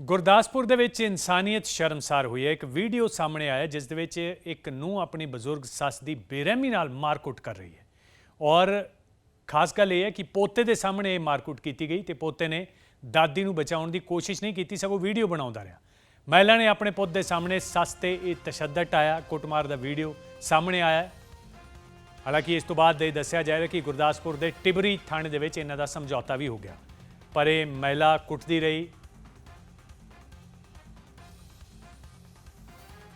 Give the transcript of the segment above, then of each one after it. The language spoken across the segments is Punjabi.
ਗੁਰਦਾਸਪੁਰ ਦੇ ਵਿੱਚ ਇਨਸਾਨੀਅਤ ਸ਼ਰਮਸਾਰ ਹੋਈ ਹੈ। ਇੱਕ ਵੀਡੀਓ ਸਾਹਮਣੇ ਆਇਆ, ਜਿਸ ਦੇ ਵਿੱਚ ਇੱਕ ਨੂੰ ਆਪਣੀ ਬਜ਼ੁਰਗ ਸੱਸ ਦੀ ਬੇਰਹਿਮੀ ਨਾਲ ਮਾਰਕੁੱਟ ਕਰ ਰਹੀ ਹੈ। ਔਰ ਖਾਸ ਗੱਲ ਇਹ ਹੈ ਕਿ ਪੋਤੇ ਦੇ ਸਾਹਮਣੇ ਇਹ ਮਾਰਕੁੱਟ ਕੀਤੀ ਗਈ ਤੇ ਪੋਤੇ ਨੇ ਦਾਦੀ ਨੂੰ ਬਚਾਉਣ ਦੀ ਕੋਸ਼ਿਸ਼ ਨਹੀਂ ਕੀਤੀ, ਸਗੋਂ ਵੀਡੀਓ ਬਣਾਉਂਦਾ ਰਿਹਾ। ਮਹਿਲਾ ਨੇ ਆਪਣੇ ਪੁੱਤ ਦੇ ਸਾਹਮਣੇ ਸੱਸ ਤੇ ਇਹ ਤਸ਼ੱਦਦ ਆਇਆ ਕੁੱਟਮਾਰ ਦਾ ਵੀਡੀਓ ਸਾਹਮਣੇ ਆਇਆ। ਹਾਲਾਂਕਿ ਇਸ ਤੋਂ ਬਾਅਦ ਇਹ ਦੱਸਿਆ ਜਾ ਰਿਹਾ ਕਿ ਗੁਰਦਾਸਪੁਰ ਦੇ ਟਿਬਰੀ ਥਾਣੇ ਦੇ ਵਿੱਚ ਇਹਨਾਂ ਦਾ ਸਮਝੌਤਾ ਵੀ ਹੋ ਗਿਆ। ਪਰ ਇਹ ਮਹਿਲਾ ਕੁੱਟਦੀ ਰਹੀ।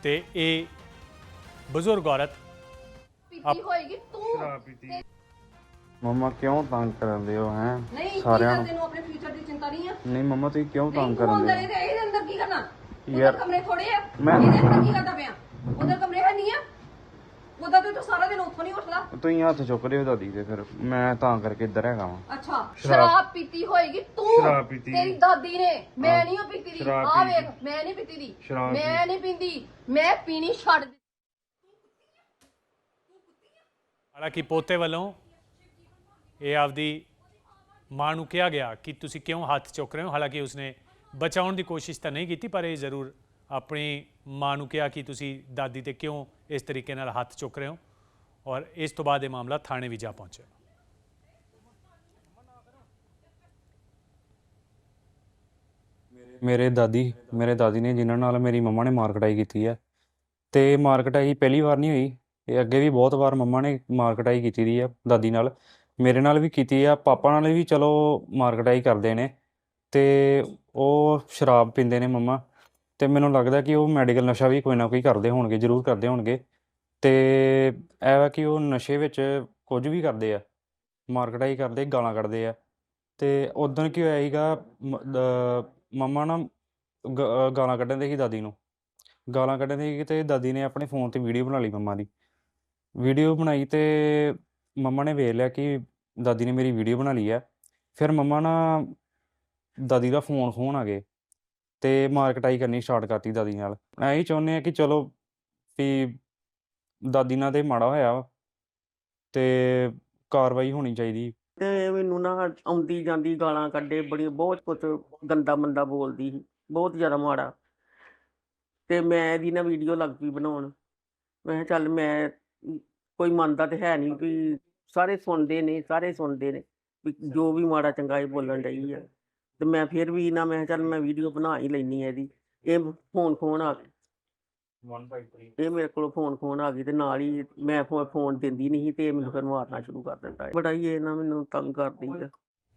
ਤੇ ਇਹ ਬਜ਼ੁਰਗ ਔਰਤ ਪੀਤੀ ਹੋਏਗੀ ਤੂੰ ਮੰਮਾ ਕਿਉਂ ਤੰਗ ਕਰਦੇ ਹੋ ਹੈ? ਨਹੀਂ ਸਾਰਿਆਂ ਨੂੰ ਤੈਨੂੰ ਆਪਣੇ ਫਿਊਚਰ ਦੀ ਚਿੰਤਾ ਨਹੀਂ ਆ? ਨਹੀਂ ਮੰਮਾ ਤੁਸੀਂ ਕਿਉਂ ਤੰਗ ਤੂੰ ਅੰਦਰ ਕਰਦੇ ਇਹਦੇ ਇਹਦੇ ਅੰਦਰ ਕੀ ਕਰਨਾ? ਯਾਰ, ਯਾਰ ਕਮਰੇ ਥੋੜੇ ਆ। ਮੈਂ- ਇਹਦੇ ਅੰਦਰ ਕੀ ਕਰਦਾ ਪਿਆ? ਉਧਰ ਕਮਰੇ ਹੈ ਤੇ ਤੂੰ ਸਾਰਾ ਦਿਨ ਉੱਥੋਂ ਨਹੀਂ ਉੱਠਦਾ। ਹੋ ਤੁਸੀਂ ਹੱਥ ਚੁੱਕਦੇ ਹੋ ਦਾਦੀ ਤੇ ਫਿਰ। ਮੈਂ ਤਾਂ ਕਰਕੇ ਇੱਧਰ ਹੈਗਾ ਵਾਂ। ਅੱਛਾ ਸ਼ਰਾਬ ਪੀਤੀ ਹੋਏਗੀ। ਤੂੰ ਸ਼ਰਾਬ ਪੀਤੀ। ਤੇਰੀ ਦਾਦੀ ਨੇ। ਮੈਂ ਨਹੀਂ ਉਹ ਪੀਤੀ ਦੀ। ਸ਼ਰਾਬ ਆ ਪੀਤੀ। ਵੇਖ ਮੈਂ ਨਹੀਂ ਪੀਤੀ ਦੀ। ਸ਼ਰਾਬ ਮੈਂ ਨਹੀਂ ਪੀਂਦੀ। ਮੈਂ ਪੀਣੀ ਛੱਡ ਦਿੱਤੀ। ਹਾਲਾਂਕਿ ਪੋਤੇ ਵੱਲੋਂ ਇਹ ਆਪਦੀ ਮਾਂ ਨੂੰ ਕਿਹਾ ਗਿਆ ਕਿ ਤੁਸੀਂ ਕਿਉਂ ਹੱਥ ਚੁੱਕ ਰਹੇ ਹੋ? ਹਾਲਾਂਕਿ ਉਸਨੇ ਬਚਾਉਣ ਦੀ ਕੋਸ਼ਿਸ਼ ਤਾਂ ਨਹੀਂ ਕੀਤੀ ਪਰ ਇਹ ਜ਼ਰੂਰ ਆਪਣੀ ਮਾਂ ਨੂੰ ਕਿਹਾ ਕਿ ਤੁਸੀਂ ਦਾਦੀ ਤੇ ਕਿਉਂ ਇਸ ਤਰੀਕੇ ਨਾਲ ਹੱਥ ਚੁੱਕ ਰਹੇ ਹੋ? ਔਰ ਇਸ ਤੋਂ ਬਾਅਦ ਇਹ ਮਾਮਲਾ ਥਾਣੇ ਵੀ ਜਾ ਪਹੁੰਚਿਆ। ਮੇਰੇ ਦਾਦੀ ਮੇਰੇ ਦਾਦੀ ਨੇ ਜਿਨ੍ਹਾਂ ਨਾਲ ਮੇਰੀ ਮੰਮਾ ਨੇ ਮਾਰ ਕਟਾਈ ਕੀਤੀ ਹੈ। ਤੇ ਮਾਰ ਕਟਾਈ ਪਹਿਲੀ ਵਾਰ ਨਹੀਂ ਹੋਈ। ਇਹ ਅੱਗੇ ਵੀ ਬਹੁਤ ਵਾਰ ਮੰਮਾ ਨੇ ਮਾਰ ਕਟਾਈ ਕੀਤੀ ਦੀ ਹੈ ਦਾਦੀ ਨਾਲ। ਮੇਰੇ ਨਾਲ ਵੀ ਕੀਤੀ ਆ ਪਾਪਾ ਨਾਲ ਵੀ ਚਲੋ ਮਾਰ ਕਟਾਈ ਕਰਦੇ ਨੇ। ਤੇ ਉਹ ਸ਼ਰਾਬ ਪੀਂਦੇ ਨੇ ਮੰਮਾ। ਤੇ ਮੈਨੂੰ ਲੱਗਦਾ ਕਿ ਉਹ ਮੈਡੀਕਲ ਨਸ਼ਾ ਵੀ ਕੋਈ ਨਾ ਕੋਈ ਕਰਦੇ ਹੋਣਗੇ, ਜ਼ਰੂਰ ਕਰਦੇ ਹੋਣਗੇ। ਤੇ ਇਹ ਵਾ ਕਿ ਉਹ ਨਸ਼ੇ ਵਿੱਚ ਕੁਝ ਵੀ ਕਰਦੇ ਆ ਮਾਰ ਕਟਾਈ ਕਰਦੇ, ਗਾਲਾਂ ਕੱਢਦੇ ਆ। ਤੇ ਉਦੋਂ ਕੀ ਹੋਇਆ ਸੀਗਾ ਮਮਾ ਨਾ ਗ- ਗਾਲਾਂ ਕੱਢਣ ਦੇ ਸੀ ਦਾਦੀ ਨੂੰ। ਗਾਲਾਂ ਕੱਢਣ ਦੇ ਸੀ ਤੇ ਦਾਦੀ ਨੇ ਆਪਣੇ ਫੋਨ ਤੇ ਵੀਡੀਓ ਬਣਾ ਲਈ ਮੰਮਾ ਦੀ। ਵੀਡੀਓ ਬਣਾਈ ਤੇ ਮੰਮਾ ਨੇ ਵੇਖ ਲਿਆ ਕਿ ਦਾਦੀ ਨੇ ਮੇਰੀ ਵੀਡੀਓ ਬਣਾ ਲਈ ਹੈ ਫਿਰ ਮੰਮਾ ਨਾ ਦਾਦੀ ਦਾ ਫੋਨ ਫੋਨ ਆ ਗਏ। ਤੇ ਮਾਰਕਟਾਈ ਕਰਨੀ ਸਟਾਰਟ ਕਰਤੀ ਦਾਦੀ ਨਾਲ। ਐਂ ਚਾਹੁੰਦੇ ਆ ਕਿ ਚਲੋ ਵੀ ਦਾਦੀ ਨਾਲ ਤੇ ਮਾੜਾ ਹੋਇਆ ਤੇ ਕਾਰਵਾਈ ਹੋਣੀ ਚਾਹੀਦੀ। ਤੇ ਮੈਨੂੰ ਨਾ ਆਉਂਦੀ ਜਾਂਦੀ ਗਾਲਾਂ ਕੱਢੇ, ਬੜੀ, ਬਹੁਤ ਕੁਝ ਗੰਦਾ ਮੰਦਾ ਬੋਲਦੀ ਸੀ, ਬਹੁਤ ਜ਼ਿਆਦਾ ਮਾੜਾ। ਤੇ ਮੈਂ ਇਹਦੀ ਨਾ ਵੀਡੀਓ ਲੱਗ ਪਈ ਬਣਾਉਣ। ਮੈਂ ਕਿਹਾ ਚੱਲ ਮੈਂ, ਕੋਈ ਮੰਨਦਾ ਤੇ ਹੈ ਨਹੀਂ ਵੀ ਸਾਰੇ ਸੁਣਦੇ ਨੇ, ਸਾਰੇ ਸੁਣਦੇ ਨੇ ਜੋ ਵੀ ਮਾੜਾ ਚੰਗਾ ਇਹ ਬੋਲਣ ਡਈ ਹੈ ਤੇ ਮੈਂ ਫਿਰ ਵੀ ਨਾ ਮੈਂ ਕਿਹਾ ਚੱਲ ਮੈਂ ਵੀਡੀਓ ਬਣਾ ਹੀ ਲੈਣੀ ਹੈ ਇਹਦੀ। ਇਹ ਫੋਨ ਫੋਨ ਆ ਗਿਆ ਇਹ ਮੇਰੇ ਕੋਲ ਫੋਨ ਫੋਨ ਆ ਗਈ ਤੇ ਨਾਲ ਹੀ ਮੈਂ ਫੋਨ ਦਿੰਦੀ ਨਹੀਂ ਸੀ ਤੇ ਇਹ ਮੈਨੂੰ ਫਿਰ ਮਾਰਨਾ ਸ਼ੁਰੂ ਕਰ ਦਿੰਦਾ ਹੈ। ਬੜਾ ਹੀ ਇਹ ਨਾ ਮੈਨੂੰ ਤੰਗ ਕਰਦੀ ਹੈ